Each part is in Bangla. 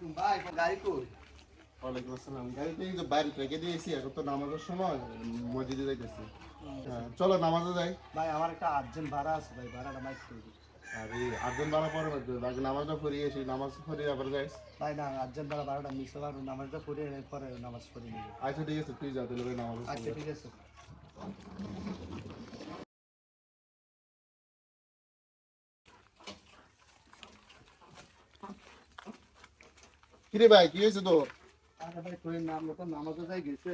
আলাইকুম ভাই গাড়ি কই? ওয়ালাইকুম আসসালাম। গাড়িতে এই যে বাড়ি রেখে দিয়েছি এখন তো নামাজের সময় মসজিদে যাইতেছি। হ্যাঁ, চলো নামাজে যাই। ভাই আমার একটা আর্জেন্ট ভাড়া আছে ভাই ভাড়াটা মাইক করে দিন। এই আটজন বাড়া পরে মধ্যে নামাজটা পড়িয়ে এসি নামাজ পড়িয়ে আবার যাই। ভাই না ভাড়া ভাড়াটা মিস হবার নামাজটা পড়ে পরে নামাজ পড়ে নিবি। আচ্ছা ঠিক আছে তুই যা তাহলে নামাজ আচ্ছা ঠিক আছে। কিরে ভাই কি হয়েছে তোর? আরে ভাই তোর নাম মতো নামাজে যাই গেছে।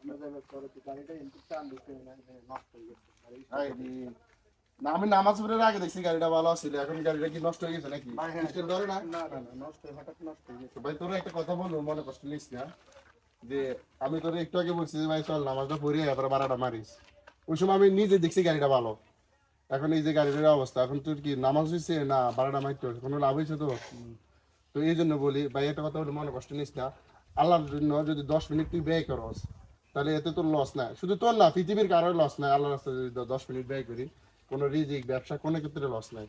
আমরা যাবে পরে তো গাড়িটা এমনি চান দিতে নষ্ট হয়ে গেছে। না আমি নামাজ পড়ে আগে দেখছি গাড়িটা ভালো ছিল এখন গাড়িটা কি নষ্ট হয়ে গেছে নাকি? হ্যাঁ ধরে না? না না নষ্ট হঠাৎ নষ্ট হয়ে গেছে। ভাই তোর একটা কথা বলব মনে কষ্ট নিস না যে আমি তোর একটু আগে বলছি যে ভাই চল নামাজটা পড়িয়ে এবার ভাড়াটা মারিস। ওই সময় আমি নিজে দেখছি গাড়িটা ভালো। এখন এই যে গাড়িটার অবস্থা এখন তোর কি নামাজ হয়েছে না ভাড়াটা মারতে কোনো লাভ হয়েছে তো? তো এই জন্য বলি ভাই একটা কথা বলে মনে কষ্ট নিস না। আল্লাহর জন্য যদি দশ মিনিট তুই ব্যয় করস তাহলে এতে তোর লস নাই। শুধু তোর না পৃথিবীর কারোর লস নাই। আল্লাহর রাস্তায় যদি দশ মিনিট ব্যয় করি কোনো রিজিক ব্যবসা কোনো ক্ষেত্রে লস নাই।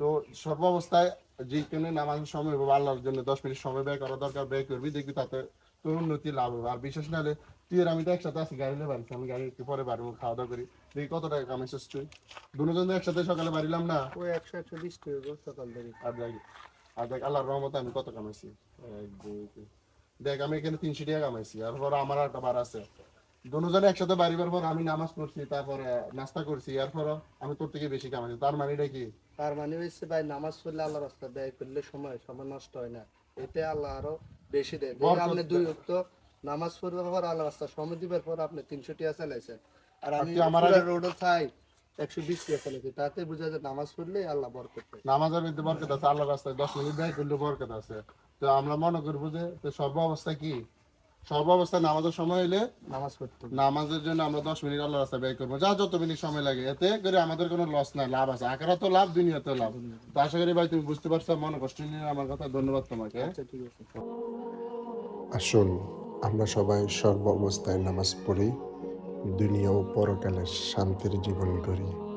তো সর্ব অবস্থায় যে কোনো নামাজের সময় বা আল্লাহর জন্য দশ মিনিট সময় ব্যয় করা দরকার ব্যয় করবি দেখবি তাতে তোর উন্নতি লাভ হবে। আর বিশেষ না হলে তুই আর আমি তো একসাথে আছি গাড়ি নিয়ে বাড়িছি আমি গাড়ি একটু পরে বাড়বো খাওয়া দাওয়া করি। দেখি কত টাকা কামাইছিস তুই? দুজন একসাথে সকালে বাড়িলাম না? ওই একশো একশো বিশ টাকা সকাল থেকে। আর আর দেখ আল্লাহর রহমতে আমি কত কামাইছি। এক দুই তিন। দেখ আমি এখানে তিনশো টাকা কামাইছি আর পর আমার একটা বার আছে। দুজনে একসাথে বাড়িবার পর আমি নামাজ পড়ছি তারপরে নাস্তা করছি এরপর আমি তোর থেকে বেশি কামাইছি। তার মানে এটা কি? তার মানে হচ্ছে ভাই নামাজ পড়লে আল্লাহ রাস্তা ব্যয় করলে সময় সময় নষ্ট হয় না। এতে আল্লাহ আরও বেশি দেয়। আপনি দুই উক্ত নামাজ পড়বার পর আল্লাহ রাস্তা সময় দিবার পর আপনি তিনশো টিয়া চালাইছেন। আর আমি আমার পুরা আগে- রোডে চাই একশো বিশ টিয়া চালাইছি তাতে বোঝা যায় নামাজ পড়লে আল্লাহ বরকত নামাজের মধ্যে বরকত আছে আল্লাহর রাস্তায় দশ মিনিট ব্যয় করলে বরকত আছে। তো আমরা মনে করব যে সর্ব অবস্থা কি? সর্ব অবস্থায় নামাজের সময় এলে নামাজ পড়তে নামাজের জন্য আমরা দশ মিনিট আল্লাহ রাস্তায় ব্যয় করব। যা যত মিনিট সময় লাগে এতে করে আমাদের কোনো লস নাই লাভ আছে। আখেরা তো লাভ দুনিয়াতে লাভ। তো আশা করি ভাই তুমি বুঝতে পারছ মনে কষ্ট নিয়ে আমার কথা ধন্যবাদ তোমাকে। আচ্ছা ঠিক আছে। আসুন আমরা সবাই সর্ব অবস্থায় নামাজ পড়ি। দুনিয়া ও পরকালে শান্তির জীবন করি।